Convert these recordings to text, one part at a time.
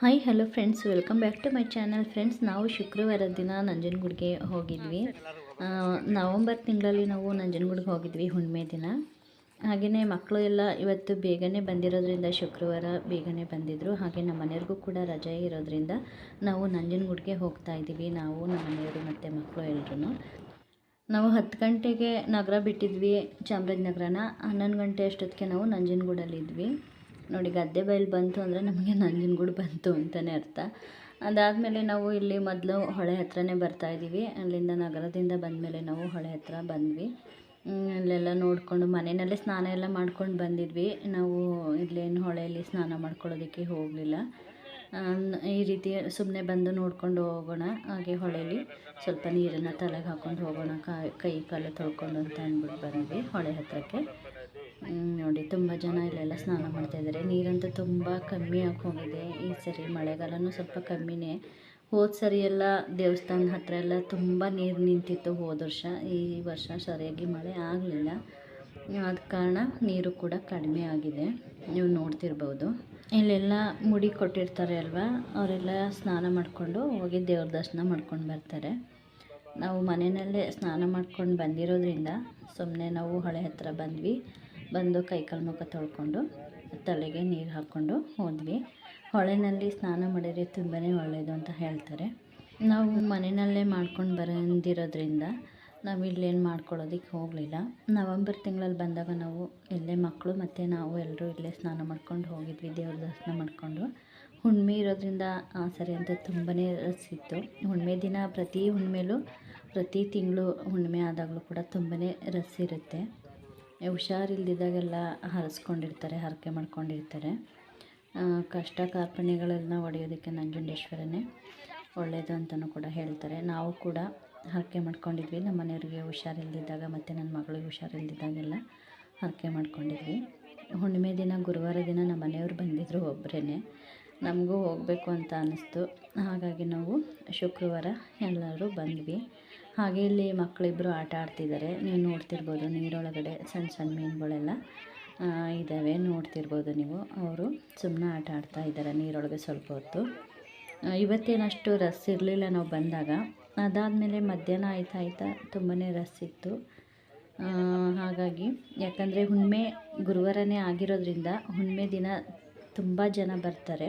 Hi hello friends welcome back to my channel friends ನಾವು ಶುಕ್ರವಾರ ದಿನ ನಂಜನಗೂಡಿಗೆ ಹೋಗಿದ್ವಿ. ನವಂಬರ್ ತಿಂಗಳಲ್ಲಿ ನಾವು ನಂಜನಗೂಡಿಗೆ ಹೋಗಿದ್ವಿ ಹುಣ್ಣಿಮೆ ದಿನ. ಹಾಗೆಯೇ ಮಕ್ಕಳು ಎಲ್ಲ ಇವತ್ತು ಬೇಗನೆ ಬಂದಿರೋದ್ರಿಂದ ಶುಕ್ರವಾರ ಬೇಗನೆ ಬಂದಿದ್ದರು ಹಾಗೆ ನಮ್ಮ ಮನೆಯವ್ರಿಗೂ ಕೂಡ ರಜೆ ಇರೋದ್ರಿಂದ ನಾವು ನಂಜನಗೂಡಿಗೆ ಹೋಗ್ತಾ ಇದ್ದೀವಿ. ನಾವು, ನಮ್ಮ ಮನೆಯವರು ಮತ್ತು ಮಕ್ಕಳು ಎಲ್ಲರೂ ನಾವು ಹತ್ತು ಗಂಟೆಗೆ ನಗರ ಬಿಟ್ಟಿದ್ವಿ ಚಾಮರಾಜನಗರನ. ಹನ್ನೊಂದು ಗಂಟೆ ಅಷ್ಟೊತ್ತಿಗೆ ನಾವು ನಂಜನಗೂಡಲ್ಲಿದ್ವಿ. ನೋಡಿ ಗದ್ದೆ ಬೈಲು ಬಂತು ಅಂದರೆ ನಮಗೆ ನಂಜನಗೂಡು ಬಂತು ಅಂತಲೇ ಅರ್ಥ. ಅದಾದಮೇಲೆ ನಾವು ಇಲ್ಲಿ ಮೊದಲು ಹೊಳೆ ಹತ್ರನೇ ಬರ್ತಾ ಇದ್ದೀವಿ. ಅಲ್ಲಿಂದ ನಗರದಿಂದ ಬಂದಮೇಲೆ ನಾವು ಹೊಳೆ ಹತ್ರ ಬಂದ್ವಿ. ಅಲ್ಲೆಲ್ಲ ನೋಡಿಕೊಂಡು ಮನೆಯಲ್ಲೇ ಸ್ನಾನ ಎಲ್ಲ ಮಾಡ್ಕೊಂಡು ಬಂದಿದ್ವಿ. ನಾವು ಇಲ್ಲೇನು ಹೊಳೆಯಲ್ಲಿ ಸ್ನಾನ ಮಾಡ್ಕೊಳ್ಳೋದಕ್ಕೆ ಹೋಗಲಿಲ್ಲ. ಈ ರೀತಿ ಸುಮ್ಮನೆ ಬಂದು ನೋಡ್ಕೊಂಡು ಹೋಗೋಣ ಹಾಗೆ ಹೊಳೆಯಲ್ಲಿ ಸ್ವಲ್ಪ ನೀರನ್ನು ತಲೆಗೆ ಹಾಕ್ಕೊಂಡು ಹೋಗೋಣ ಕೈ ಕಾಲು ತೊಳ್ಕೊಂಡು ಅಂತ ಅಂದ್ಬಿಟ್ಟು ಬಂದ್ವಿ ಹೊಳೆ ಹತ್ರಕ್ಕೆ. ಹ್ಮ್, ನೋಡಿ, ತುಂಬ ಜನ ಇಲ್ಲೆಲ್ಲ ಸ್ನಾನ ಮಾಡ್ತಾಯಿದ್ದಾರೆ ನೀರಂತೂ ತುಂಬ ಕಮ್ಮಿ ಆಗಿ ಹೋಗಿದೆ ಈ ಸರಿ ಮಳೆಗಾಲನೂ ಸ್ವಲ್ಪ ಕಮ್ಮಿನೇ. ಹೋದ ಸರಿ ಎಲ್ಲ ದೇವಸ್ಥಾನದ ಹತ್ರ ಎಲ್ಲ ತುಂಬ ನೀರು ನಿಂತಿತ್ತು ಹೋದ ವರ್ಷ. ಈ ವರ್ಷ ಸರಿಯಾಗಿ ಮಳೆ ಆಗಲಿಲ್ಲ. ಆದ ಕಾರಣ ನೀರು ಕೂಡ ಕಡಿಮೆ ಆಗಿದೆ. ನೀವು ನೋಡ್ತಿರ್ಬೋದು. ಇಲ್ಲೆಲ್ಲ ಮುಡಿ ಕೊಟ್ಟಿರ್ತಾರೆ ಅಲ್ವಾ? ಅವರೆಲ್ಲ ಸ್ನಾನ ಮಾಡಿಕೊಂಡು ಹೋಗಿ ದೇವ್ರ ದರ್ಶನ ಮಾಡ್ಕೊಂಡು ಬರ್ತಾರೆ. ನಾವು ಮನೆಯಲ್ಲೇ ಸ್ನಾನ ಮಾಡ್ಕೊಂಡು ಬಂದಿರೋದ್ರಿಂದ ಸುಮ್ಮನೆ ನಾವು ಹೊಳೆ ಹತ್ರ ಬಂದ್ವಿ. ಬಂದು ಕೈಕಾಲು ಮುಖ ತೊಳ್ಕೊಂಡು, ತಲೆಗೆ ನೀರು ಹಾಕ್ಕೊಂಡು ಹೋದ್ವಿ. ಹೊಳೆನಲ್ಲಿ ಸ್ನಾನ ಮಾಡಿದರೆ ತುಂಬಾ ಒಳ್ಳೆಯದು ಅಂತ ಹೇಳ್ತಾರೆ. ನಾವು ಮನೆಯಲ್ಲೇ ಮಾಡ್ಕೊಂಡು ಬಂದಿರೋದ್ರಿಂದ ನಾವು ಇಲ್ಲೇನು ಮಾಡ್ಕೊಳ್ಳೋದಕ್ಕೆ ಹೋಗಲಿಲ್ಲ. ನವಂಬರ್ ತಿಂಗಳಲ್ಲಿ ಬಂದಾಗ ನಾವು ಇಲ್ಲೇ ಮಕ್ಕಳು ಮತ್ತು ನಾವು ಎಲ್ಲರೂ ಇಲ್ಲೇ ಸ್ನಾನ ಮಾಡ್ಕೊಂಡು ಹೋಗಿದ್ವಿ, ದೇವ್ರ ದರ್ಶನ ಮಾಡಿಕೊಂಡು. ಹುಣ್ಣಿಮೆ ಇರೋದ್ರಿಂದ ಆ ಸರಿ ಅಂತ ತುಂಬಾ ರಸಿತ್ತು ಹುಣ್ಮೆ ದಿನ ಪ್ರತಿ ಹುಣ್ಣಿಮೆಲೂ ಪ್ರತಿ ತಿಂಗಳು ಹುಣ್ಣಿಮೆ ಆದಾಗಲೂ ಕೂಡ ತುಂಬಾ ರಸ್ ಇರುತ್ತೆ. ಹುಷಾರಿಲ್ದಿದ್ದಾಗೆಲ್ಲ ಹರಿಸ್ಕೊಂಡಿರ್ತಾರೆ, ಹರಕೆ ಮಾಡ್ಕೊಂಡಿರ್ತಾರೆ. ಕಷ್ಟ ಕಾರ್ಪಣ್ಯಗಳನ್ನ ಒಡೆಯೋದಕ್ಕೆ ನಂಜುಂಡೇಶ್ವರನೇ ಒಳ್ಳೆಯದು ಅಂತಲೂ ಕೂಡ ಹೇಳ್ತಾರೆ. ನಾವು ಕೂಡ ಹರಕೆ ಮಾಡ್ಕೊಂಡಿದ್ವಿ. ನಮ್ಮ ಮನೆಯವ್ರಿಗೆ ಹುಷಾರಿಲ್ದಿದ್ದಾಗ ಮತ್ತು ನನ್ನ ಮಗಳಿಗೆ ಹುಷಾರಿಲ್ದಿದ್ದಾಗೆಲ್ಲ ಹರಕೆ ಮಾಡ್ಕೊಂಡಿದ್ವಿ. ಹುಣ್ಣಿಮೆ ದಿನ, ಗುರುವಾರ ದಿನ ನಮ್ಮ ಮನೆಯವ್ರು ಬಂದಿದ್ದರು ಒಬ್ಬರೇ ನಮಗೂ ಹೋಗಬೇಕು ಅಂತ ಅನ್ನಿಸ್ತು ಹಾಗಾಗಿ ನಾವು ಶುಕ್ರವಾರ ಎಲ್ಲರೂ ಬಂದ್ವಿ. ಹಾಗೆ ಇಲ್ಲಿ ಮಕ್ಕಳಿಬ್ಬರು ಆಟ ಆಡ್ತಿದ್ದಾರೆ. ನೀವು ನೋಡ್ತಿರ್ಬೋದು ನೀರೊಳಗಡೆ ಸಣ್ಣ ಸಣ್ಣ ಮೀನುಗಳೆಲ್ಲ ಇದ್ದಾವೆ ನೋಡ್ತಿರ್ಬೋದು ನೀವು. ಅವರು ಸುಮ್ಮನೆ ಆಟ ಆಡ್ತಾ ಇದ್ದಾರೆ ನೀರೊಳಗೆ ಸ್ವಲ್ಪ ಹೊತ್ತು. ಇವತ್ತೇನಷ್ಟು ರಸ್ ಇರಲಿಲ್ಲ ನಾವು ಬಂದಾಗ. ಅದಾದಮೇಲೆ ಮಧ್ಯಾಹ್ನ ಆಯ್ತಾ ಆಯ್ತಾ ತುಂಬಾ ರಸ್ ಇತ್ತು. ಹಾಗಾಗಿ ಯಾಕಂದರೆ ಹುಣ್ಣಿಮೆ ಗುರುವಾರನೇ ಆಗಿರೋದ್ರಿಂದ ಹುಣ್ಣಿಮೆ ದಿನ ತುಂಬ ಜನ ಬರ್ತಾರೆ.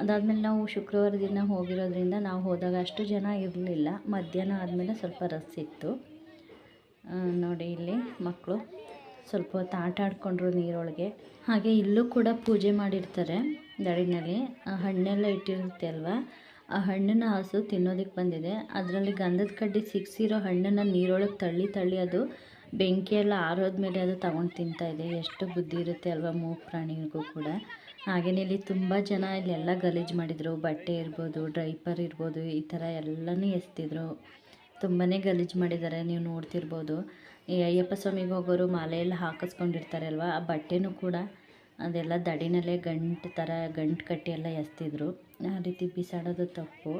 ಅದಾದಮೇಲೆ ನಾವು ಶುಕ್ರವಾರ ದಿನ ಹೋಗಿರೋದ್ರಿಂದ ನಾವು ಹೋದಾಗ ಅಷ್ಟು ಜನ ಇರಲಿಲ್ಲ. ಮಧ್ಯಾಹ್ನ ಆದಮೇಲೆ ಸ್ವಲ್ಪ ರಸ್ ಇತ್ತು. ನೋಡಿ ಇಲ್ಲಿ ಮಕ್ಕಳು ಸ್ವಲ್ಪ ಹೊತ್ತು ಆಟ ಆಡ್ಕೊಂಡ್ರು ನೀರೊಳಗೆ. ಹಾಗೆ ಇಲ್ಲೂ ಕೂಡ ಪೂಜೆ ಮಾಡಿರ್ತಾರೆ ದಡಿನಲ್ಲಿ. ಹಣ್ಣೆಲ್ಲ ಇಟ್ಟಿರುತ್ತೆ ಅಲ್ವಾ? ಆ ಹಣ್ಣನ್ನ ಹಸು ತಿನ್ನೋದಕ್ಕೆ ಬಂದಿದೆ. ಅದರಲ್ಲಿ ಗಂಧದ ಕಡ್ಡಿ ಸಿಕ್ಸಿರೋ ಹಣ್ಣನ್ನು ನೀರೊಳಗೆ ತಳ್ಳಿ ತಳ್ಳಿ ಅದು ಬೆಂಕಿಯೆಲ್ಲ ಆರೋದ್ಮೇಲೆ ಅದು ತಗೊಂಡು ತಿಂತಾಯಿದೆ ಎಷ್ಟು ಬುದ್ಧಿ ಇರುತ್ತೆ ಅಲ್ವಾ ಮೂಗು ಪ್ರಾಣಿಗೂ ಕೂಡ. ಹಾಗೆಯೇ ಇಲ್ಲಿ ತುಂಬ ಜನ ಇಲ್ಲೆಲ್ಲ ಗಲೀಜು ಮಾಡಿದರು. ಬಟ್ಟೆ ಇರ್ಬೋದು, ಡ್ರೈಪರ್ ಇರ್ಬೋದು, ಈ ಥರ ಎಲ್ಲನೂ ಎಸ್ತಿದ್ರು. ತುಂಬಾ ಗಲೀಜು ಮಾಡಿದ್ದಾರೆ. ನೀವು ನೋಡ್ತಿರ್ಬೋದು. ಈ ಅಯ್ಯಪ್ಪ ಸ್ವಾಮಿಗೆ ಹೋಗೋರು ಮಾಲೆಯೆಲ್ಲ ಹಾಕಿಸ್ಕೊಂಡಿರ್ತಾರೆ ಅಲ್ವಾ ಆ ಬಟ್ಟೆನೂ ಕೂಡ ಅದೆಲ್ಲ ದಡಿನಲ್ಲೇ ಗಂಟು ಥರ ಗಂಟು ಕಟ್ಟಿ ಎಲ್ಲ ಎಸ್ತಿದ್ರು. ಆ ರೀತಿ ಬಿಸಾಡೋದು ತಪ್ಪು.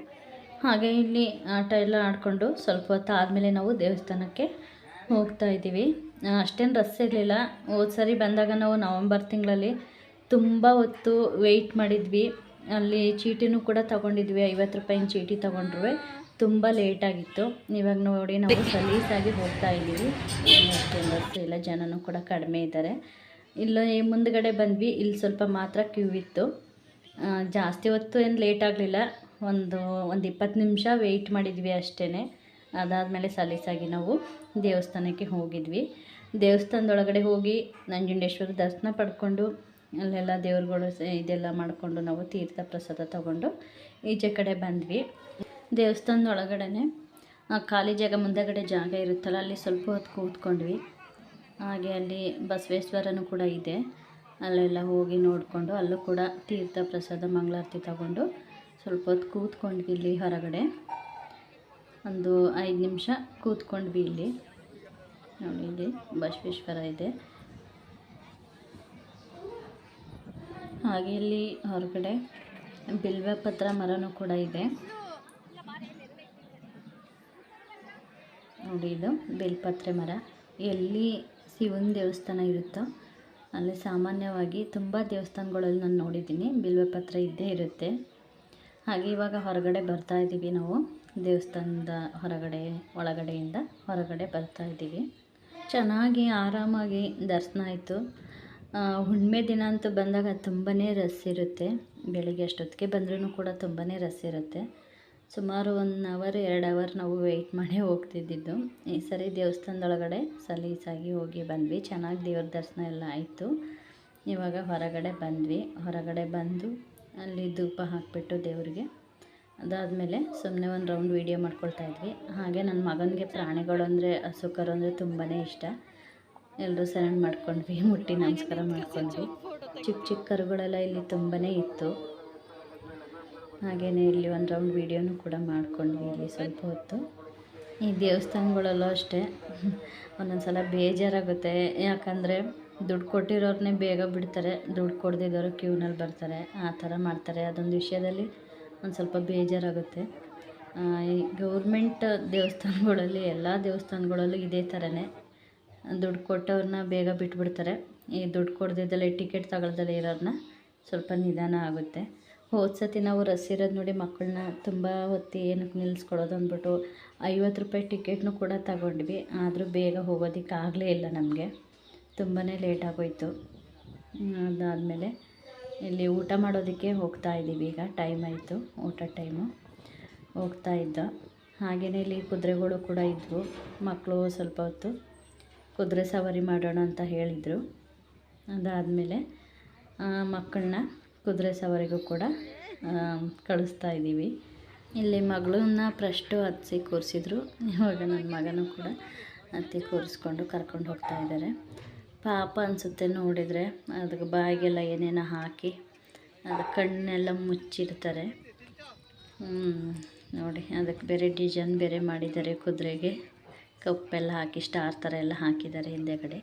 ಹಾಗೆ ಇಲ್ಲಿ ಆಟ ಎಲ್ಲ ಆಡಿಕೊಂಡು ಸ್ವಲ್ಪ ಹೊತ್ತು ಆದಮೇಲೆ ನಾವು ದೇವಸ್ಥಾನಕ್ಕೆ ಹೋಗ್ತಾ ಇದ್ದೀವಿ. ಅಷ್ಟೇನು ರಸ್ ಇರಲಿಲ್ಲ. ಹೋದ್ಸರಿ ಬಂದಾಗ ನಾವು ನವಂಬರ್ ತಿಂಗಳಲ್ಲಿ ತುಂಬ ಹೊತ್ತು ವೆಯ್ಟ್ ಮಾಡಿದ್ವಿ. ಅಲ್ಲಿ ಚೀಟಿನೂ ಕೂಡ ತಗೊಂಡಿದ್ವಿ. ಐವತ್ತು ರೂಪಾಯಿನ ಚೀಟಿ ತೊಗೊಂಡ್ರು ತುಂಬ ಲೇಟಾಗಿತ್ತು ಇವಾಗ ನೋಡಿ ನಾವು ಸಲೀಸಾಗಿ ಹೋಗ್ತಾ ಇದ್ದೀವಿ. ಅಷ್ಟೇ ರಸ್ ಇಲ್ಲ, ಜನನೂ ಕೂಡ ಕಡಿಮೆ ಇದ್ದಾರೆ. ಇಲ್ಲ ಮುಂದ್ಗಡೆ ಬಂದ್ವಿ. ಇಲ್ಲಿ ಸ್ವಲ್ಪ ಮಾತ್ರ ಕ್ಯೂ ಇತ್ತು. ಜಾಸ್ತಿ ಹೊತ್ತು ಏನು ಲೇಟ್ ಆಗಲಿಲ್ಲ. ಒಂದು ಒಂದು ಇಪ್ಪತ್ತು ನಿಮಿಷ ವೆಯ್ಟ್ ಮಾಡಿದ್ವಿ ಅಷ್ಟೇ ಅದಾದಮೇಲೆ ಸಲೀಸಾಗಿ ನಾವು ದೇವಸ್ಥಾನಕ್ಕೆ ಹೋಗಿದ್ವಿ. ದೇವಸ್ಥಾನದೊಳಗಡೆ ಹೋಗಿ ನಂಜುಂಡೇಶ್ವರ ದರ್ಶನ ಪಡ್ಕೊಂಡು ಅಲ್ಲೆಲ್ಲ ದೇವ್ರುಗಳು ಇದೆಲ್ಲ ಮಾಡಿಕೊಂಡು ನಾವು ತೀರ್ಥ ಪ್ರಸಾದ ತಗೊಂಡು ಈಚೆ ಕಡೆ ಬಂದ್ವಿ. ದೇವಸ್ಥಾನದ ಒಳಗಡೆ ಖಾಲಿ ಜಾಗ ಮುಂದೆಗಡೆ ಜಾಗ ಇರುತ್ತಲ್ಲ, ಅಲ್ಲಿ ಸ್ವಲ್ಪ ಹೊತ್ತು ಕೂತ್ಕೊಂಡ್ವಿ. ಹಾಗೆ ಅಲ್ಲಿ ಬಸವೇಶ್ವರನೂ ಕೂಡ ಇದೆ. ಅಲ್ಲೆಲ್ಲ ಹೋಗಿ ನೋಡಿಕೊಂಡು ಅಲ್ಲೂ ಕೂಡ ತೀರ್ಥ ಪ್ರಸಾದ, ಮಂಗಳಾರತಿ ತಗೊಂಡು ಸ್ವಲ್ಪ ಹೊತ್ತು ಕೂತ್ಕೊಂಡ್ವಿ ಇಲ್ಲಿ ಹೊರಗಡೆ. ಒಂದು ಐದು ನಿಮಿಷ ಕೂತ್ಕೊಂಡ್ವಿ ಇಲ್ಲಿ. ನೋಡಿ ಇಲ್ಲಿ ಬಸವೇಶ್ವರ ಇದೆ. ಹಾಗೆ ಇಲ್ಲಿ ಹೊರಗಡೆ ಬಿಲ್ವ ಪತ್ರ ಮರನೂ ಕೂಡ ಇದೆ. ನೋಡಿ ಇದು ಬಿಲ್ಪತ್ರೆ ಮರ. ಎಲ್ಲಿ ಶಿವನ ದೇವಸ್ಥಾನ ಇರುತ್ತೋ ಅಲ್ಲಿ ಸಾಮಾನ್ಯವಾಗಿ ತುಂಬ ದೇವಸ್ಥಾನಗಳಲ್ಲಿ ನಾನು ನೋಡಿದ್ದೀನಿ. ಬಿಲ್ವಪತ್ರೆ ಇದ್ದೇ ಇರುತ್ತೆ. ಹಾಗೆ ಇವಾಗ ಹೊರಗಡೆ ಬರ್ತಾ ಇದ್ದೀವಿ ನಾವು. ದೇವಸ್ಥಾನದ ಹೊರಗಡೆ, ಒಳಗಡೆಯಿಂದ ಹೊರಗಡೆ ಬರ್ತಾ ಇದ್ದೀವಿ ಚೆನ್ನಾಗಿ ಆರಾಮಾಗಿ ದರ್ಶನ ಆಯಿತು. ಹುಣ್ಣಿಮೆ ದಿನ ಅಂತೂ ಬಂದಾಗ ತುಂಬಾ ರಸ್ ಇರುತ್ತೆ. ಬೆಳಿಗ್ಗೆ ಅಷ್ಟೊತ್ತಿಗೆ ಬಂದ್ರೂ ಕೂಡ ತುಂಬಾ ರಸ್ ಇರುತ್ತೆ. ಸುಮಾರು ಒನ್ ಅವರ್ ಎರಡು ಅವರ್ ನಾವು ವೆಯ್ಟ್ ಮಾಡಿ ಹೋಗ್ತಿದ್ದಿದ್ದು. ಈ ಸರಿ ದೇವಸ್ಥಾನದೊಳಗಡೆ ಸಲೀಸಾಗಿ ಹೋಗಿ ಬಂದ್ವಿ. ಚೆನ್ನಾಗಿ ದೇವ್ರ ದರ್ಶನ ಎಲ್ಲ ಆಯಿತು. ಇವಾಗ ಹೊರಗಡೆ ಬಂದ್ವಿ. ಹೊರಗಡೆ ಬಂದು ಅಲ್ಲಿ ಧೂಪ ಹಾಕಿಬಿಟ್ಟು ದೇವರಿಗೆ. ಅದಾದಮೇಲೆ ಸುಮ್ಮನೆ ಒಂದು ರೌಂಡ್ ವೀಡಿಯೋ ಮಾಡ್ಕೊಳ್ತಾ ಇದ್ವಿ. ಹಾಗೆ ನನ್ನ ಮಗನಿಗೆ ಪ್ರಾಣಿಗಳು ಅಂದರೆ, ಹಸುಕರು ಅಂದರೆ ತುಂಬಾ ಇಷ್ಟ. ಎಲ್ಲರೂ ಸ್ನಾನ ಮಾಡ್ಕೊಂಡ್ವಿ, ಮುಟ್ಟಿ ನಮಸ್ಕಾರ ಮಾಡ್ಕೊಂಡ್ವಿ. ಚಿಕ್ಕ ಚಿಕ್ಕ ಕರುಗಳೆಲ್ಲ ಇಲ್ಲಿ ತುಂಬಾ ಇತ್ತು. ಹಾಗೆಯೇ ಇಲ್ಲಿ ಒಂದು ರೌಂಡ್ ವೀಡಿಯೋನು ಕೂಡ ಮಾಡ್ಕೊಂಡ್ವಿ ಇಲ್ಲಿ ಸ್ವಲ್ಪ ಹೊತ್ತು. ಈ ದೇವಸ್ಥಾನಗಳಲ್ಲೂ ಅಷ್ಟೇ. ಒಂದೊಂದು ಸಲ ಬೇಜಾರಾಗುತ್ತೆ, ಯಾಕಂದರೆ ದುಡ್ಡು ಕೊಟ್ಟಿರೋರನ್ನೇ ಬೇಗ ಬಿಡ್ತಾರೆ, ದುಡ್ಡು ಕೊಡದಿದ್ದವರು ಕ್ಯೂನಲ್ಲಿ ಬರ್ತಾರೆ, ಆ ಥರ ಮಾಡ್ತಾರೆ. ಅದೊಂದು ವಿಷಯದಲ್ಲಿ ಒಂದು ಸ್ವಲ್ಪ ಬೇಜಾರಾಗುತ್ತೆ. ಈ ಗೌರ್ಮೆಂಟ್ ದೇವಸ್ಥಾನಗಳಲ್ಲಿ, ಎಲ್ಲ ದೇವಸ್ಥಾನಗಳಲ್ಲೂ ಇದೇ ಥರನೇ. ದುಡ್ಡು ಕೊಟ್ಟವ್ರನ್ನ ಬೇಗ ಬಿಟ್ಬಿಡ್ತಾರೆ. ಈ ದುಡ್ಡು ಕೊಡ್ದಿದ್ದಲ್ಲೇ ಟಿಕೆಟ್ ತಗೊಳ್ದಲ್ಲಿ ಇರೋರನ್ನ ಸ್ವಲ್ಪ ನಿಧಾನ ಆಗುತ್ತೆ. ಹೋದ ಸತಿ ನಾವು ರಸ್ ಇರೋದು ನೋಡಿ ಮಕ್ಕಳನ್ನ ತುಂಬ ಹೊತ್ತಿ ಏನಕ್ಕೆ ನಿಲ್ಲಿಸ್ಕೊಳ್ಳೋದು ಅಂದ್ಬಿಟ್ಟು ಐವತ್ತು ರೂಪಾಯಿ ಟಿಕೆಟ್ನು ಕೂಡ ತಗೊಂಡ್ವಿ. ಆದರೂ ಬೇಗ ಹೋಗೋದಕ್ಕೆ ಆಗಲೇ ಇಲ್ಲ ನಮಗೆ. ತುಂಬಾ ಲೇಟ್ ಆಗೋಯ್ತು. ಅದಾದಮೇಲೆ ಇಲ್ಲಿ ಊಟ ಮಾಡೋದಕ್ಕೆ ಹೋಗ್ತಾ ಇದ್ದೀವಿ ಈಗ. ಟೈಮ್ ಆಯಿತು, ಊಟ ಟೈಮು. ಹೋಗ್ತಾ ಇದ್ದ. ಹಾಗೆಯೇ ಇಲ್ಲಿ ಕುದುರೆಗಳು ಕೂಡ ಇದ್ವು. ಮಕ್ಕಳು ಸ್ವಲ್ಪ ಹೊತ್ತು ಕುದುರೆ ಸವಾರಿ ಮಾಡೋಣ ಅಂತ ಹೇಳಿದರು. ಅದಾದಮೇಲೆ ಮಕ್ಕಳನ್ನ ಕುದುರೆ ಸವಾರಿಗೂ ಕೂಡ ಕಳಿಸ್ತಾ ಇದ್ದೀವಿ. ಇಲ್ಲಿ ಮಗಳನ್ನ ಫಸ್ಟು ಹತ್ತಿ ಕೂರಿಸಿದ್ರು. ಇವಾಗ ನನ್ನ ಮಗನೂ ಕೂಡ ಹತ್ತಿ ಕೂರಿಸ್ಕೊಂಡು ಕರ್ಕೊಂಡು ಹೋಗ್ತಾ ಇದ್ದಾರೆ. ಪಾಪ ಅನಿಸುತ್ತೆ ನೋಡಿದರೆ. ಅದಕ್ಕೆ ಬಾಯಿಗೆಲ್ಲ ಏನೇನೋ ಹಾಕಿ ಅದು ಕಣ್ಣೆಲ್ಲ ಮುಚ್ಚಿರ್ತಾರೆ ನೋಡಿ, ಅದಕ್ಕೆ ಬೇರೆ ಡಿಸೈನ್ ಬೇರೆ ಮಾಡಿದ್ದಾರೆ ಕುದುರೆಗೆ. ಕಪ್ಪೆಲ್ಲ ಹಾಕಿ ಸ್ಟಾರ್ ಥರ ಎಲ್ಲ ಹಾಕಿದ್ದಾರೆ ಹಿಂದೆಗಡೆ.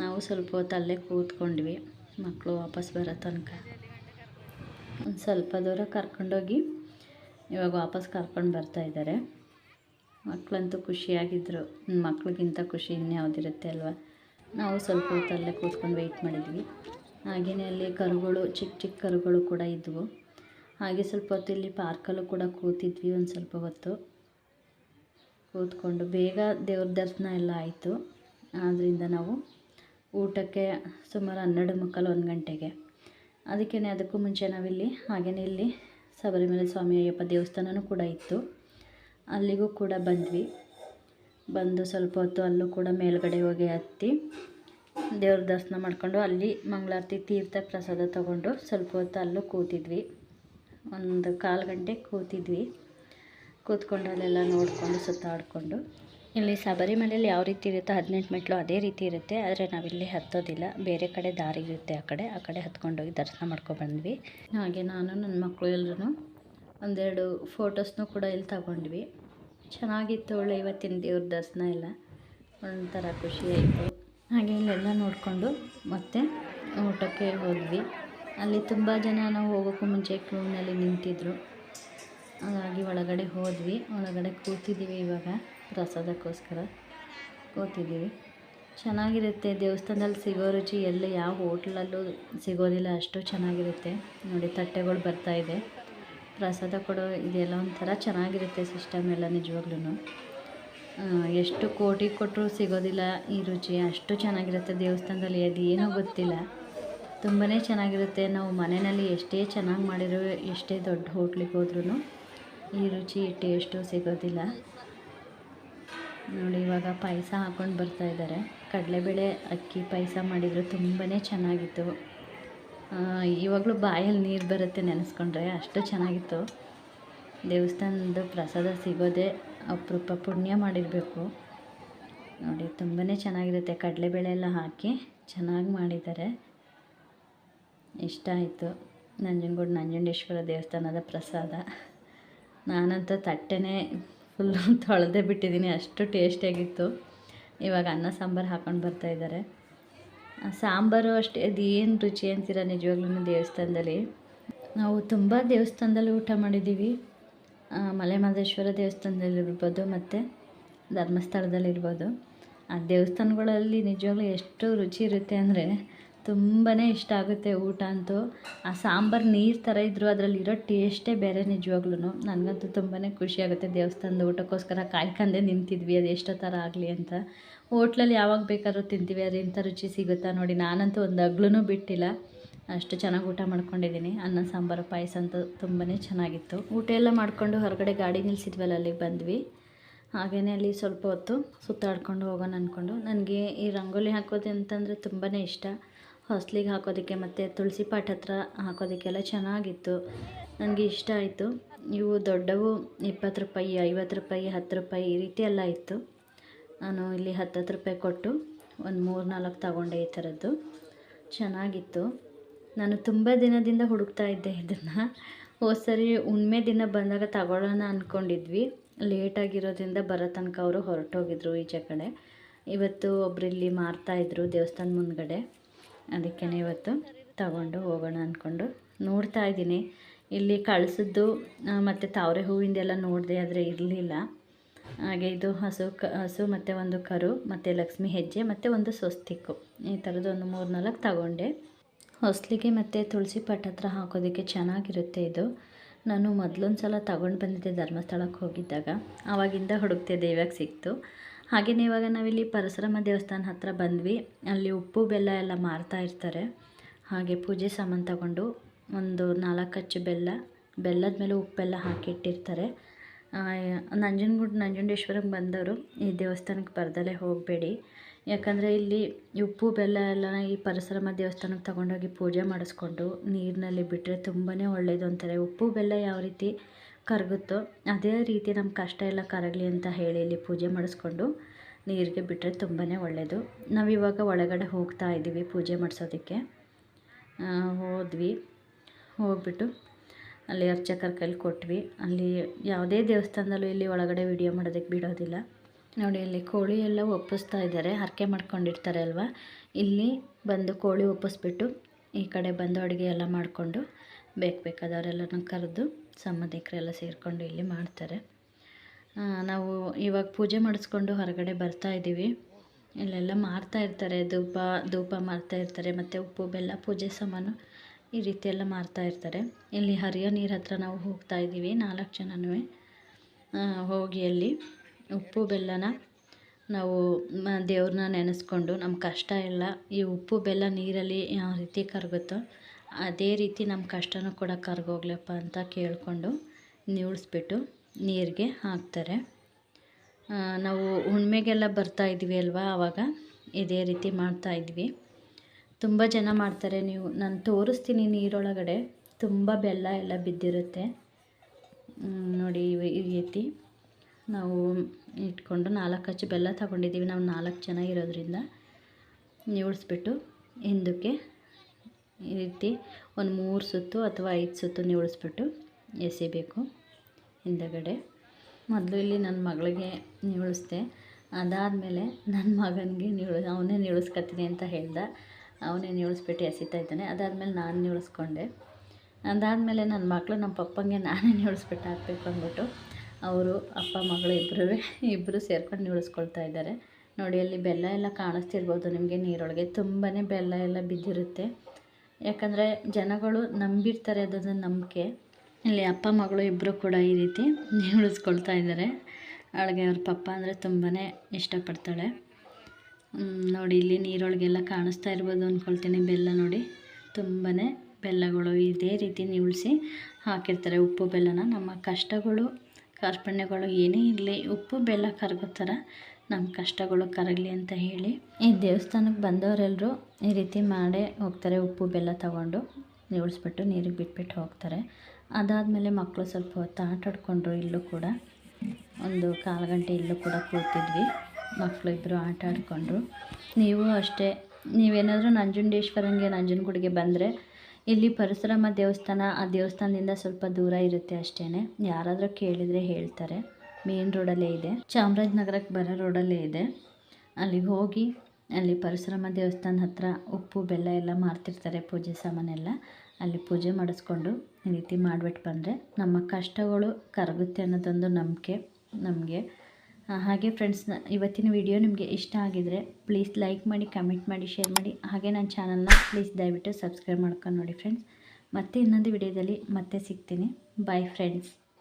ನಾವು ಸ್ವಲ್ಪ ಹೊತ್ತು ಅಲ್ಲೇ ಕೂತ್ಕೊಂಡ್ವಿ, ಮಕ್ಕಳು ವಾಪಸ್ ಬರೋ ತನಕ. ಒಂದು ಸ್ವಲ್ಪ ದೂರ ಕರ್ಕೊಂಡೋಗಿ ಇವಾಗ ವಾಪಸ್ ಕರ್ಕೊಂಡು ಬರ್ತಾ ಇದ್ದಾರೆ. ಮಕ್ಕಳಂತೂ ಖುಷಿಯಾಗಿದ್ದರು ಮಕ್ಳಿಗಿಂತ ಖುಷಿ ಇನ್ಯಾವುದಿರುತ್ತೆ ಅಲ್ವಾ? ನಾವು ಸ್ವಲ್ಪ ಹೊತ್ತಲ್ಲೇ ಕೂತ್ಕೊಂಡು ವೆಯ್ಟ್ ಮಾಡಿದ್ವಿ. ಹಾಗೆಯೇ ಅಲ್ಲಿ ಕರುಗಳು, ಚಿಕ್ಕ ಚಿಕ್ಕ ಕರುಗಳು ಕೂಡ ಇದ್ದವು ಹಾಗೆ ಸ್ವಲ್ಪ ಹೊತ್ತು ಇಲ್ಲಿ ಪಾರ್ಕಲ್ಲೂ ಕೂಡ ಕೂತಿದ್ವಿ ಒಂದು ಸ್ವಲ್ಪ ಹೊತ್ತು. ಕೂತ್ಕೊಂಡು ಬೇಗ ದೇವ್ರ ದರ್ಶನ ಎಲ್ಲ ಆಯಿತು. ಆದ್ದರಿಂದ ನಾವು ಊಟಕ್ಕೆ ಸುಮಾರು ಹನ್ನೆರಡು ಮುಕ್ಕಾಲು ಒಂದು ಗಂಟೆಗೆ. ಅದಕ್ಕೇ ಅದಕ್ಕೂ ಮುಂಚೆ ನಾವಿಲ್ಲಿ ಹಾಗೆಯೇ ಇಲ್ಲಿ ಶಬರಿಮಲೆ ಸ್ವಾಮಿ ಅಯ್ಯಪ್ಪ ದೇವಸ್ಥಾನವೂ ಕೂಡ ಇತ್ತು. ಅಲ್ಲಿಗೂ ಕೂಡ ಬಂದ್ವಿ. ಬಂದು ಸ್ವಲ್ಪ ಹೊತ್ತು ಅಲ್ಲೂ ಕೂಡ ಮೇಲ್ಗಡೆ ಹೋಗಿ ಹತ್ತಿ ದೇವ್ರ ದರ್ಶನ ಮಾಡಿಕೊಂಡು ಅಲ್ಲಿ ಮಂಗಳಾರತಿ ತೀರ್ಥ ಪ್ರಸಾದ ತಗೊಂಡು ಸ್ವಲ್ಪ ಹೊತ್ತು ಅಲ್ಲೂ ಕೂತಿದ್ವಿ. ಒಂದು ಕಾಲು ಗಂಟೆ ಕೂತಿದ್ವಿ. ಕೂತ್ಕೊಂಡು ಅಲ್ಲೆಲ್ಲ ನೋಡಿಕೊಂಡು, ಸುತ್ತಾಡಿಕೊಂಡು. ಇಲ್ಲಿ ಶಬರಿಮಲೆಯಲ್ಲಿ ಯಾವ ರೀತಿ ಇರುತ್ತೋ ಹದಿನೆಂಟು ಮೆಟ್ಲು ಅದೇ ರೀತಿ ಇರುತ್ತೆ. ಆದರೆ ನಾವಿಲ್ಲಿ ಹತ್ತೋದಿಲ್ಲ. ಬೇರೆ ಕಡೆ ದಾರಿ ಇರುತ್ತೆ ಆ ಕಡೆ. ಆ ಕಡೆ ಹತ್ಕೊಂಡೋಗಿ ದರ್ಶನ ಮಾಡ್ಕೊಬಂದ್ವಿ ಹಾಗೆ ನಾನು, ನನ್ನ ಮಕ್ಕಳು ಎಲ್ಲರೂ ಒಂದೆರಡು ಫೋಟೋಸ್ನೂ ಕೂಡ ಇಲ್ಲಿ ತಗೊಂಡ್ವಿ. ಚೆನ್ನಾಗಿತ್ತು ಒಳ್ಳೆ ಇವತ್ತಿನ ದೇವ್ರ ದರ್ಶನ ಎಲ್ಲ. ಒಂಥರ ಖುಷಿಯಾಯಿತು ಹಾಗೆ ಇಲ್ಲೆಲ್ಲ ನೋಡಿಕೊಂಡು ಮತ್ತೆ ಊಟಕ್ಕೆ ಹೋದ್ವಿ. ಅಲ್ಲಿ ತುಂಬ ಜನ ನಾವು ಹೋಗೋಕ್ಕೂ ಮುಂಚೆ ಕ್ಯೂನಲ್ಲಿ ನಿಂತಿದ್ರು. ಹಾಗಾಗಿ ಒಳಗಡೆ ಹೋದ್ವಿ. ಒಳಗಡೆ ಕೂತಿದ್ದೀವಿ ಇವಾಗ. ಪ್ರಸಾದಕ್ಕೋಸ್ಕರ ಕೂತಿದ್ದೀವಿ. ಚೆನ್ನಾಗಿರುತ್ತೆ. ದೇವಸ್ಥಾನದಲ್ಲಿ ಸಿಗೋ ರುಚಿ ಎಲ್ಲ ಯಾವ ಹೋಟ್ಲಲ್ಲೂ ಸಿಗೋದಿಲ್ಲ. ಅಷ್ಟು ಚೆನ್ನಾಗಿರುತ್ತೆ. ನೋಡಿ, ತಟ್ಟೆಗಳು ಬರ್ತಾಯಿದೆ ಪ್ರಸಾದ ಕೊಡೋ ಇದೆಲ್ಲ ಒಂಥರ ಚೆನ್ನಾಗಿರುತ್ತೆ ಸಿಸ್ಟಮ್ ಎಲ್ಲ ನಿಜವಾಗ್ಲೂ ಎಷ್ಟು ಕೋಟಿ ಕೊಟ್ಟರು ಸಿಗೋದಿಲ್ಲ ಈ ರುಚಿ. ಅಷ್ಟು ಚೆನ್ನಾಗಿರುತ್ತೆ ದೇವಸ್ಥಾನದಲ್ಲಿ. ಅದು ಏನೂ ಗೊತ್ತಿಲ್ಲ. ತುಂಬಾ ಚೆನ್ನಾಗಿರುತ್ತೆ. ನಾವು ಮನೆಯಲ್ಲಿ ಎಷ್ಟೇ ಚೆನ್ನಾಗಿ ಮಾಡಿರೋ ಎಷ್ಟೇ ದೊಡ್ಡ ಹೋಟ್ಲಿಗೆ ಹೋದ್ರೂ ಈ ರುಚಿ ಟೇಸ್ಟು ಸಿಗೋದಿಲ್ಲ. ನೋಡಿ, ಇವಾಗ ಪಾಯಸ ಹಾಕ್ಕೊಂಡು ಬರ್ತಾ ಇದ್ದಾರೆ. ಕಡಲೆಬೇಳೆ ಅಕ್ಕಿ ಪಾಯಸ ಮಾಡಿದರು ತುಂಬಾ ಚೆನ್ನಾಗಿತ್ತು. ಇವಾಗಲೂ ಬಾಯಲ್ಲಿ ನೀರು ಬರುತ್ತೆ ನೆನೆಸ್ಕೊಂಡ್ರೆ ಅಷ್ಟು ಚೆನ್ನಾಗಿತ್ತು. ದೇವಸ್ಥಾನದ ಪ್ರಸಾದ ಸಿಗೋದೇ ಅಪರೂಪ ಪುಣ್ಯ ಮಾಡಿರಬೇಕು. ನೋಡಿ ತುಂಬಾ ಚೆನ್ನಾಗಿರುತ್ತೆ. ಕಡಲೆಬೇಳೆ ಎಲ್ಲ ಹಾಕಿ ಚೆನ್ನಾಗಿ ಮಾಡಿದ್ದಾರೆ. ಇಷ್ಟ ಆಯಿತು. ನಂಜನಗೂಡು ನಂಜುಂಡೇಶ್ವರ ದೇವಸ್ಥಾನದ ಪ್ರಸಾದ. ನಾನಂತೂ ತಟ್ಟೆನೇ ಫುಲ್ಲು ತೊಳೆದೇ ಬಿಟ್ಟಿದ್ದೀನಿ. ಅಷ್ಟು ಟೇಸ್ಟಿಯಾಗಿತ್ತು. ಇವಾಗ ಅನ್ನ, ಸಾಂಬಾರು ಹಾಕೊಂಡು ಬರ್ತಾ ಇದ್ದಾರೆ. ಆ, ಸಾಂಬಾರು ಅಷ್ಟೇ, ಅದು ರುಚಿ ಅಂತೀರ ನಿಜವಾಗ್ಲೂ ದೇವಸ್ಥಾನದಲ್ಲಿ? ನಾವು ತುಂಬ ದೇವಸ್ಥಾನದಲ್ಲಿ ಊಟ ಮಾಡಿದ್ದೀವಿ. ಮಲೆಮಹದೇಶ್ವರ ದೇವಸ್ಥಾನದಲ್ಲಿರ್ಬೋದು ಮತ್ತು ಧರ್ಮಸ್ಥಳದಲ್ಲಿರ್ಬೋದು. ಆ ದೇವಸ್ಥಾನಗಳಲ್ಲಿ ನಿಜವಾಗ್ಲೂ ಎಷ್ಟು ರುಚಿ ಇರುತ್ತೆ ಅಂದರೆ ತುಂಬಾ ಇಷ್ಟ ಆಗುತ್ತೆ ಊಟ ಅಂತೂ. ಆ ಸಾಂಬಾರು ನೀರು ಥರ ಇದ್ದರೂ ಅದರಲ್ಲಿರೋ ಟೇಸ್ಟೇ ಬೇರೆ ನಿಜವಾಗ್ಲೂ ನನಗಂತೂ ತುಂಬಾ ಖುಷಿ ಆಗುತ್ತೆ ದೇವಸ್ಥಾನದ ಊಟಕ್ಕೋಸ್ಕರ ಕಾಯ್ಕೊಂಡೇ ನಿಂತಿದ್ವಿ, ಅದು ಎಷ್ಟೋ ಥರ ಆಗಲಿ ಅಂತ. ಹೋಟ್ಲಲ್ಲಿ ಯಾವಾಗ ಬೇಕಾದ್ರೂ ತಿಂತೀವಿ ಅದು ಇಂಥ ರುಚಿ ಸಿಗುತ್ತಾ ನೋಡಿ. ನಾನಂತೂ ಒಂದು ಅಗ್ಲೂ ಬಿಟ್ಟಿಲ್ಲ. ಅಷ್ಟು ಚೆನ್ನಾಗಿ ಊಟ ಮಾಡ್ಕೊಂಡಿದ್ದೀನಿ. ಅನ್ನ, ಸಾಂಬಾರು, ಪಾಯಸ ಅಂತೂ ತುಂಬಾ ಚೆನ್ನಾಗಿತ್ತು. ಊಟ ಎಲ್ಲ ಮಾಡಿಕೊಂಡು ಹೊರಗಡೆ ಗಾಡಿ ನಿಲ್ಲಿಸಿದ್ವಲ್ಲ ಅಲ್ಲಿಗೆ ಬಂದ್ವಿ. ಹಾಗೆಯೇ ಅಲ್ಲಿ ಸ್ವಲ್ಪ ಹೊತ್ತು ಸುತ್ತಾಡ್ಕೊಂಡು ಹೋಗೋಣ ಅಂದ್ಕೊಂಡು ನನಗೆ ಈ ರಂಗೋಲಿ ಹಾಕೋದು ಅಂತಂದರೆ ತುಂಬಾ ಇಷ್ಟ. ಹೊಸ್ಲಿಗೆ ಹಾಕೋದಕ್ಕೆ ಮತ್ತು ತುಳಸಿ ಪಾಟ್ ಹತ್ರ ಹಾಕೋದಕ್ಕೆಲ್ಲ ಚೆನ್ನಾಗಿತ್ತು. ನನಗೆ ಇಷ್ಟ ಆಯಿತು. ಇವು ದೊಡ್ಡವು ಇಪ್ಪತ್ತು ರೂಪಾಯಿ, ಐವತ್ತು ರೂಪಾಯಿ, ಹತ್ತು ರೂಪಾಯಿ ಈ ರೀತಿ ಎಲ್ಲ ಇತ್ತು. ನಾನು ಇಲ್ಲಿ ಹತ್ತತ್ತು ರೂಪಾಯಿ ಕೊಟ್ಟು ಒಂದು ಮೂರು ನಾಲ್ಕು ತಗೊಂಡೆ ಈ ಥರದ್ದು. ಚೆನ್ನಾಗಿತ್ತು. ನಾನು ತುಂಬ ದಿನದಿಂದ ಹುಡುಕ್ತಾ ಇದ್ದೆ ಇದನ್ನು. ಹೋದ ಸರಿ ಹುಣ್ಮೆ ದಿನ ಬಂದಾಗ ತಗೊಳ್ಳೋಣ ಅಂದ್ಕೊಂಡಿದ್ವಿ ಲೇಟಾಗಿರೋದ್ರಿಂದ ಬರೋ ತನಕ ಅವರು ಹೊರಟೋಗಿದ್ರು ಈಚೆ ಕಡೆ. ಇವತ್ತು ಒಬ್ಬರಿಲ್ಲಿ ಮಾರ್ತಾಯಿದ್ರು ದೇವಸ್ಥಾನ ಮುಂದ್ಗಡೆ. ಅದಕ್ಕೇ ಇವತ್ತು ತಗೊಂಡು ಹೋಗೋಣ ಅಂದ್ಕೊಂಡು ನೋಡ್ತಾ ಇದ್ದೀನಿ. ಇಲ್ಲಿ ಕಳಿಸಿದ್ದು ಮತ್ತು ತಾವರೆ ಹೂವಿಂದೆಲ್ಲ ನೋಡಿದೆ ಆದರೆ ಇರಲಿಲ್ಲ. ಹಾಗೆ ಇದು ಹಸು ಕ, ಹಸು ಮತ್ತು ಒಂದು ಕರು, ಮತ್ತು ಲಕ್ಷ್ಮಿ ಹೆಜ್ಜೆ, ಮತ್ತು ಒಂದು ಸ್ವಸ್ತಿಕ್ಕು. ಈ ಥರದ್ದು ಒಂದು ಮೂರು ನಾಲ್ಕು ತಗೊಂಡೆ. ಹೊಸಲಿಗೆ ಮತ್ತು ತುಳಸಿ ಪಟ್ಟ ಹತ್ರ ಹಾಕೋದಕ್ಕೆ ಚೆನ್ನಾಗಿರುತ್ತೆ ಇದು. ನಾನು ಮೊದಲೊಂದು ಸಲ ತಗೊಂಡು ಬಂದಿದ್ದೆ ಧರ್ಮಸ್ಥಳಕ್ಕೆ ಹೋಗಿದ್ದಾಗ. ಆವಾಗಿಂದ ಹುಡುಕ್ತಿದ್ದೆ, ಇವಾಗ ಸಿಕ್ತು. ಹಾಗೆಯೇ ಇವಾಗ ನಾವಿಲ್ಲಿ ಪರಶುರಾಮ ದೇವಸ್ಥಾನ ಹತ್ರ ಬಂದ್ವಿ. ಅಲ್ಲಿ ಉಪ್ಪು, ಬೆಲ್ಲ ಎಲ್ಲ ಮಾರ್ತಾ ಇರ್ತಾರೆ. ಹಾಗೆ ಪೂಜೆ ಸಾಮಾನು ತಗೊಂಡು ಒಂದು ನಾಲ್ಕು ಅಚ್ಚು ಬೆಲ್ಲ, ಬೆಲ್ಲದ ಮೇಲೆ ಉಪ್ಪೆಲ್ಲ ಹಾಕಿಟ್ಟಿರ್ತಾರೆ. ನಂಜನಗೂಡು, ನಂಜುಂಡೇಶ್ವರಕ್ಕೆ ಬಂದವರು ಈ ದೇವಸ್ಥಾನಕ್ಕೆ ಬರ್ದಲೇ ಹೋಗಬೇಡಿ. ಯಾಕಂದರೆ ಇಲ್ಲಿ ಉಪ್ಪು, ಬೆಲ್ಲ ಎಲ್ಲ ಈ ಪರಶುರಾಮ ದೇವಸ್ಥಾನಕ್ಕೆ ತಗೊಂಡೋಗಿ ಪೂಜೆ ಮಾಡಿಸ್ಕೊಂಡು ನೀರಿನಲ್ಲಿ ಬಿಟ್ಟರೆ ತುಂಬಾ ಒಳ್ಳೆಯದು ಅಂತಾರೆ. ಉಪ್ಪು, ಬೆಲ್ಲ ಯಾವ ರೀತಿ ಕರಗುತ್ತೋ ಅದೇ ರೀತಿ ನಮ್ಮ ಕಷ್ಟ ಎಲ್ಲ ಕರಗಲಿ ಅಂತ ಹೇಳಿ ಇಲ್ಲಿ ಪೂಜೆ ಮಾಡಿಸ್ಕೊಂಡು ನೀರಿಗೆ ಬಿಟ್ಟರೆ ತುಂಬಾ ಒಳ್ಳೆಯದು ನಾವಿವಾಗ ಒಳಗಡೆ ಹೋಗ್ತಾ ಇದ್ದೀವಿ ಪೂಜೆ ಮಾಡಿಸೋದಕ್ಕೆ. ಹೋದ್ವಿ. ಹೋಗ್ಬಿಟ್ಟು ಅಲ್ಲಿ ಅರ್ಚಕರ ಕೈಲಿ ಕೊಟ್ವಿ. ಅಲ್ಲಿ ಯಾವುದೇ ದೇವಸ್ಥಾನದಲ್ಲೂ ಇಲ್ಲಿ ಒಳಗಡೆ ವಿಡಿಯೋ ಮಾಡೋದಕ್ಕೆ ಬಿಡೋದಿಲ್ಲ. ನೋಡಿ ಅಲ್ಲಿ ಕೋಳಿ ಎಲ್ಲ ಒಪ್ಪಿಸ್ತಾ ಇದ್ದಾರೆ. ಹರಕೆ ಮಾಡ್ಕೊಂಡಿರ್ತಾರೆ ಅಲ್ವಾ? ಇಲ್ಲಿ ಬಂದು ಕೋಳಿ ಒಪ್ಪಿಸ್ಬಿಟ್ಟು ಈ ಕಡೆ ಬಂದು ಅಡುಗೆ ಎಲ್ಲ ಮಾಡಿಕೊಂಡು ಬೇಕು ಬೇಕಾದವರೆಲ್ಲನೂ ಕರೆದು ಸಂಬಂಧಿಕರೆಲ್ಲ ಸೇರಿಕೊಂಡು ಇಲ್ಲಿ ಮಾಡ್ತಾರೆ. ನಾವು ಇವಾಗ ಪೂಜೆ ಮಾಡಿಸ್ಕೊಂಡು ಹೊರಗಡೆ ಬರ್ತಾ ಇದ್ದೀವಿ. ಇಲ್ಲೆಲ್ಲ ಮಾರ್ತಾ ಇರ್ತಾರೆ, ಧೂಪ ಧೂಪ ಮಾರ್ತಾ ಇರ್ತಾರೆ, ಮತ್ತು ಉಪ್ಪು, ಬೆಲ್ಲ, ಪೂಜೆ ಸಾಮಾನು ಈ ರೀತಿ ಎಲ್ಲ ಮಾರ್ತಾ ಇರ್ತಾರೆ. ಇಲ್ಲಿ ಹರಿಯೋ ನೀರು ಹತ್ರ ನಾವು ಹೋಗ್ತಾ ಇದ್ದೀವಿ, ನಾಲ್ಕು ಜನನೂ ಹೋಗಿ ಅಲ್ಲಿ ಉಪ್ಪು, ಬೆಲ್ಲನ ನಾವು ದೇವ್ರನ್ನ ನೆನೆಸ್ಕೊಂಡು ನಮ್ಮ ಕಷ್ಟ ಎಲ್ಲ ಈ ಉಪ್ಪು, ಬೆಲ್ಲ ನೀರಲ್ಲಿ ಯಾವ ರೀತಿ ಕರಗುತ್ತೋ ಅದೇ ರೀತಿ ನಮ್ಮ ಕಷ್ಟನೂ ಕೂಡ ಕರ್ಗೋಗ್ಲಪ್ಪ ಅಂತ ಕೇಳಿಕೊಂಡು ನಿವುಳಿಸ್ಬಿಟ್ಟು ನೀರಿಗೆ ಹಾಕ್ತಾರೆ. ನಾವು ಹುಣ್ಮೆಗೆಲ್ಲ ಬರ್ತಾ ಇದ್ವಿ ಅಲ್ವಾ ಆವಾಗ ಇದೇ ರೀತಿ ಮಾಡ್ತಾಯಿದ್ವಿ ತುಂಬ ಜನ ಮಾಡ್ತಾರೆ ನೀವು. ನಾನು ತೋರಿಸ್ತೀನಿ ನೀರೊಳಗಡೆ. ತುಂಬ ಬೆಲ್ಲ ಎಲ್ಲ ಬಿದ್ದಿರುತ್ತೆ. ನೋಡಿ ಈ ರೀತಿ ನಾವು ಇಟ್ಕೊಂಡು ನಾಲ್ಕು ಹಚ್ಚು ಬೆಲ್ಲ ತಗೊಂಡಿದ್ದೀವಿ. ನಾವು ನಾಲ್ಕು ಜನ ಇರೋದ್ರಿಂದ ನಿವುಳಿಸ್ಬಿಟ್ಟು ಹಿಂದಕ್ಕೆ ಈ ರೀತಿ ಒಂದು ಮೂರು ಸುತ್ತು ಅಥವಾ ಐದು ಸುತ್ತು ನಿವುಳಿಸ್ಬಿಟ್ಟು ಎಸಿಬೇಕು ಹಿಂದಗಡೆ. ಮೊದಲು ಇಲ್ಲಿ ನನ್ನ ಮಗಳಿಗೆ ನಿಳಿಸ್ದೆ ಅದಾದಮೇಲೆ ನನ್ನ ಮಗನಿಗೆ ನಿಳು ಅವನೇ ನಿವುಳಿಸ್ಕೊತೀನಿ ಅಂತ ಹೇಳ್ದ. ಅವನೇ ನಿವುಳಿಸ್ಬಿಟ್ಟು ಎಸಿತಾ ಇದ್ದಾನೆ. ಅದಾದಮೇಲೆ ನಾನು ನಿಳಿಸ್ಕೊಂಡೆ ಅದಾದಮೇಲೆ ನನ್ನ ಮಕ್ಕಳು ನಮ್ಮ ಪಪ್ಪಂಗೆ ನಾನೇ ನಿವುಳಿಸ್ಬಿಟ್ಟು ಹಾಕ್ಬೇಕು ಅಂದ್ಬಿಟ್ಟು ಅವರು ಅಪ್ಪ, ಮಗಳು ಇಬ್ಬರೂ ಇಬ್ಬರು ಸೇರ್ಕೊಂಡು ನಿಳಿಸ್ಕೊಳ್ತಾ ಇದ್ದಾರೆ. ನೋಡಿ, ಅಲ್ಲಿ ಬೆಲ್ಲ ಎಲ್ಲ ಕಾಣಿಸ್ತಿರ್ಬೋದು. ನಿಮಗೆ ನೀರೊಳಗೆ ತುಂಬಾ ಬೆಲ್ಲ ಎಲ್ಲ ಬಿದ್ದಿರುತ್ತೆ. ಯಾಕಂದರೆ ಜನಗಳು ನಂಬಿರ್ತಾರೆ ಅದೊಂದು ನಂಬಿಕೆ. ಇಲ್ಲಿ ಅಪ್ಪ, ಮಗಳು ಇಬ್ಬರು ಕೂಡ ಈ ರೀತಿ ಉಳಿಸ್ಕೊಳ್ತಾ ಇದ್ದಾರೆ. ಅವಳಿಗೆ ಅವ್ರ ಪಪ್ಪ ಅಂದರೆ ತುಂಬಾ ಇಷ್ಟಪಡ್ತಾಳೆ. ನೋಡಿ, ಇಲ್ಲಿ ನೀರೊಳಗೆಲ್ಲ ಕಾಣಿಸ್ತಾ ಇರ್ಬೋದು ಅಂದ್ಕೊಳ್ತೀನಿ ಬೆಲ್ಲ ನೋಡಿ ತುಂಬಾ ಬೆಲ್ಲಗಳು ಇದೇ ರೀತಿ ಉಳಿಸಿ ಹಾಕಿರ್ತಾರೆ ಉಪ್ಪು, ಬೆಲ್ಲನ. ನಮ್ಮ ಕಷ್ಟಗಳು ಕಾರ್ಪಣ್ಯಗಳು ಏನೇ ಇರಲಿ, ಉಪ್ಪು, ಬೆಲ್ಲ ಕರಗೋ ಥರ ನಮ್ಮ ಕಷ್ಟಗಳು ಕರಗಲಿ ಅಂತ ಹೇಳಿ ಈ ದೇವಸ್ಥಾನಕ್ಕೆ ಬಂದವರೆಲ್ಲರೂ ಈ ರೀತಿ ಮಾಡೇ ಹೋಗ್ತಾರೆ, ಉಪ್ಪು, ಬೆಲ್ಲ ತಗೊಂಡು ಉಳಿಸ್ಬಿಟ್ಟು ನೀರಿಗೆ ಬಿಟ್ಬಿಟ್ಟು ಹೋಗ್ತಾರೆ. ಅದಾದಮೇಲೆ ಮಕ್ಕಳು ಸ್ವಲ್ಪ ಹೊತ್ತು ಆಟ ಆಡ್ಕೊಂಡ್ರು ಇಲ್ಲೂ ಕೂಡ. ಒಂದು ಕಾಲು ಗಂಟೆ ಇಲ್ಲೂ ಕೂಡ ಕೂತಿದ್ವಿ. ಮಕ್ಕಳು ಇಬ್ಬರು ಆಟ ಆಡಿಕೊಂಡ್ರು. ನೀವು ಅಷ್ಟೇ, ನೀವೇನಾದರೂ ನಂಜುಂಡೇಶ್ವರಂಗೆ ನಂಜನಗೂಡಿಗೆ ಬಂದರೆ ಇಲ್ಲಿ ಪರಶುರಾಮ ದೇವಸ್ಥಾನ, ಆ ದೇವಸ್ಥಾನದಿಂದ ಸ್ವಲ್ಪ ದೂರ ಇರುತ್ತೆ ಅಷ್ಟೇ ಯಾರಾದರೂ ಕೇಳಿದರೆ ಹೇಳ್ತಾರೆ. ಮೇನ್ ರೋಡಲ್ಲೇ ಇದೆ. ಚಾಮರಾಜನಗರಕ್ಕೆ ಬರೋ ರೋಡಲ್ಲೇ ಇದೆ. ಅಲ್ಲಿಗೆ ಹೋಗಿ, ಅಲ್ಲಿ ಪರಶುರಾಮ ದೇವಸ್ಥಾನ ಹತ್ರ ಉಪ್ಪು, ಬೆಲ್ಲ ಎಲ್ಲ ಮಾರ್ತಿರ್ತಾರೆ ಪೂಜೆ ಸಾಮಾನೆಲ್ಲ. ಅಲ್ಲಿ ಪೂಜೆ ಮಾಡಿಸ್ಕೊಂಡು ಈ ರೀತಿ ಮಾಡಿಬಿಟ್ಟು ಬಂದರೆ ನಮ್ಮ ಕಷ್ಟಗಳು ಕರಗುತ್ತೆ ಅನ್ನೋದೊಂದು ನಂಬಿಕೆ ನಮಗೆ. ಹಾಗೆ ಫ್ರೆಂಡ್ಸ್ ಇವತ್ತಿನ ವಿಡಿಯೋ ನಿಮಗೆ ಇಷ್ಟ ಆಗಿದರೆ ಪ್ಲೀಸ್ ಲೈಕ್ ಮಾಡಿ ಕಮೆಂಟ್ ಮಾಡಿ ಶೇರ್ ಮಾಡಿ. ಹಾಗೆ ನನ್ನ ಚಾನಲ್ನ ಪ್ಲೀಸ್ ದಯವಿಟ್ಟು ಸಬ್ಸ್ಕ್ರೈಬ್ ಮಾಡ್ಕೊಂಡು ನೋಡಿ ಫ್ರೆಂಡ್ಸ್ ಮತ್ತೆ ಇನ್ನೊಂದು ವಿಡಿಯೋದಲ್ಲಿ ಮತ್ತೆ ಸಿಗ್ತೀನಿ. Bye friends